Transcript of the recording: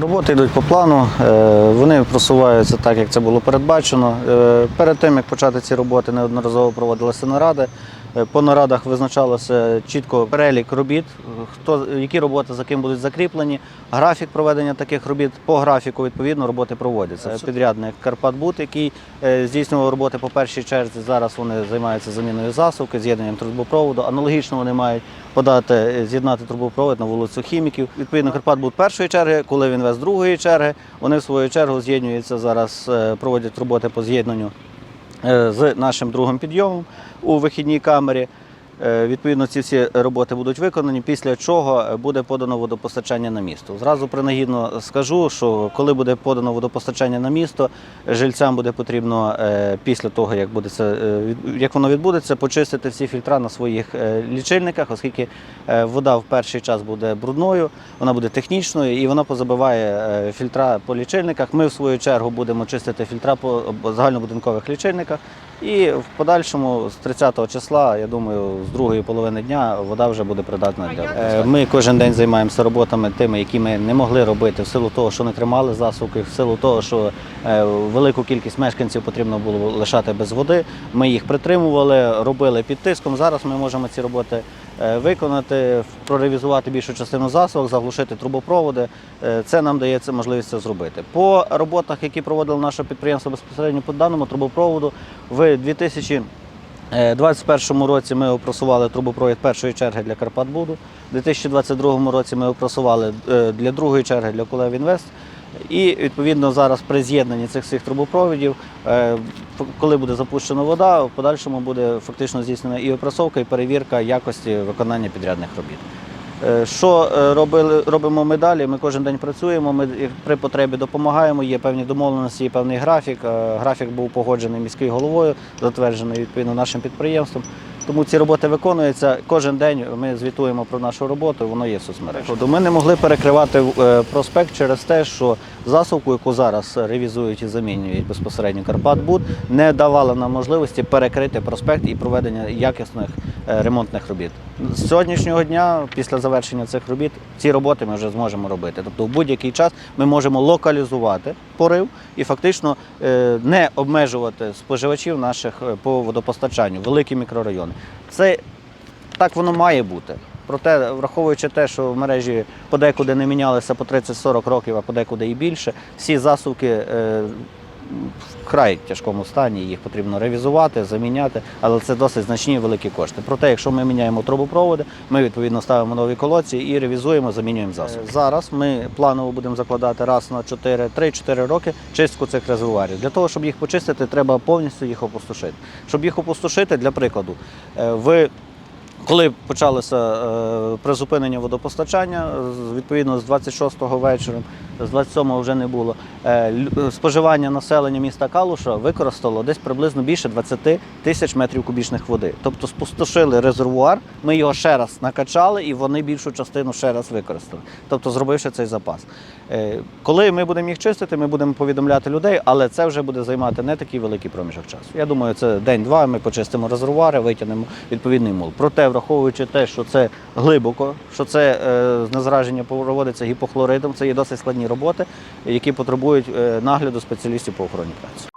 Роботи йдуть по плану, е, вони просуваються так, як це було передбачено. Е, Перед тим, як почати ці роботи, неодноразово проводилися наради. Е, По нарадах визначалося чітко перелік робіт, хто, які роботи за ким будуть закріплені, графік проведення таких робіт. По графіку, відповідно, роботи проводяться. Підрядник Карпатбут, який е, здійснював роботи по першій черзі, зараз вони займаються заміною засувки, з'єднанням трубопроводу. Аналогічно вони мають подати, е, з'єднати трубопровод на вулицю хіміків. Відповідно, Карпатбут першої черги, коли він вез другої черги, вони в свою чергу з'єднуються зараз, проводять роботи по з'єднанню з нашим другим підйомом у вихідній камері. Е, Відповідно, ці всі роботи будуть виконані, після чого буде подано водопостачання на місто. Зразу принагідно скажу, що коли буде подано водопостачання на місто, жильцям буде потрібно е, після того, як буде це, е, як воно відбудеться, почистити всі фільтра на своїх лічильниках, оскільки вода в перший час буде брудною, вона буде технічною і вона позабиває фільтра по лічильниках. Ми в свою чергу будемо чистити фільтра по загальнобудинкових лічильниках. І в подальшому з 30 числа, я думаю, з другої половини дня вода вже буде придатна для Е, ми кожен день займаємося роботами тими, які ми не могли робити в силу того, що не тримали засуки, в силу того, що е, велику кількість мешканців потрібно було лишати без води. Ми їх притримували, робили під тиском. Зараз ми можемо ці роботи виконати, проревізувати більшу частину засувок, заглушити трубопроводи. Е, Це нам дається можливість це зробити. По роботах, які проводило наше підприємство безпосередньо по даному трубопроводу, в 2000 Е, 2021 році ми опросували трубопровід першої черги для Карпатбуду. У 2022 році ми опросували е, для другої черги для Кулев Інвест. І відповідно зараз при з'єднанні цих всіх трубопровідів, е, коли буде запущена вода, в подальшому буде фактично здійснена і опресовка, і перевірка якості виконання підрядних робіт. Е, Що е, робили, робимо ми далі? Ми кожен день працюємо, ми при потребі допомагаємо, є певні домовленості, є певний графік. Графік був погоджений міською головою, затверджений відповідно нашим підприємством. Тому ці роботи виконуються. Кожен день ми звітуємо про нашу роботу, воно є в соцмережах. Ми не могли перекривати е, проспект через те, що засувку, яку зараз ревізують і замінюють безпосередньо Карпатбуд, не давала нам можливості перекрити проспект і проведення якісних е, ремонтних робіт. З сьогоднішнього дня, після завершення цих робіт, ці роботи ми вже зможемо робити. Тобто в будь-який час ми можемо локалізувати порив і фактично е, не обмежувати споживачів наших е, по водопостачанню, великі мікрорайони. Це так воно має бути. Проте, враховуючи те, що в мережі подекуди не мінялися по 30-40 років, а подекуди і більше, всі засувки е, в тяжкому стані, їх потрібно ревізувати, заміняти, але це досить значні великі кошти. Проте, якщо ми міняємо трубопроводи, ми відповідно ставимо нові колодці і ревізуємо, замінюємо засоби. Зараз ми планово будемо закладати раз на 4, 3-4 роки чистку цих резервуарів. Для того, щоб їх почистити, треба повністю їх опустошити. Щоб їх опустошити, для прикладу, е, в коли почалося е, призупинення водопостачання, відповідно з 26-го вечора, з 27-го вже не було. е, Споживання населення міста Калуша використало десь приблизно більше 20 тисяч метрів кубічних води. Тобто спустошили резервуар, ми його ще раз накачали і вони більшу частину ще раз використали. Тобто зробивши цей запас. Е, Коли ми будемо їх чистити, ми будемо повідомляти людей, але це вже буде займати не такий великий проміжок часу. Я думаю, це день-два. Ми почистимо резервуари, витягнемо відповідний мул. Проте, враховуючи те, що це глибоко, що це е, знезараження проводиться гіпохлоридом, це є досить складні роботи, які потребують е, нагляду спеціалістів по охороні праці.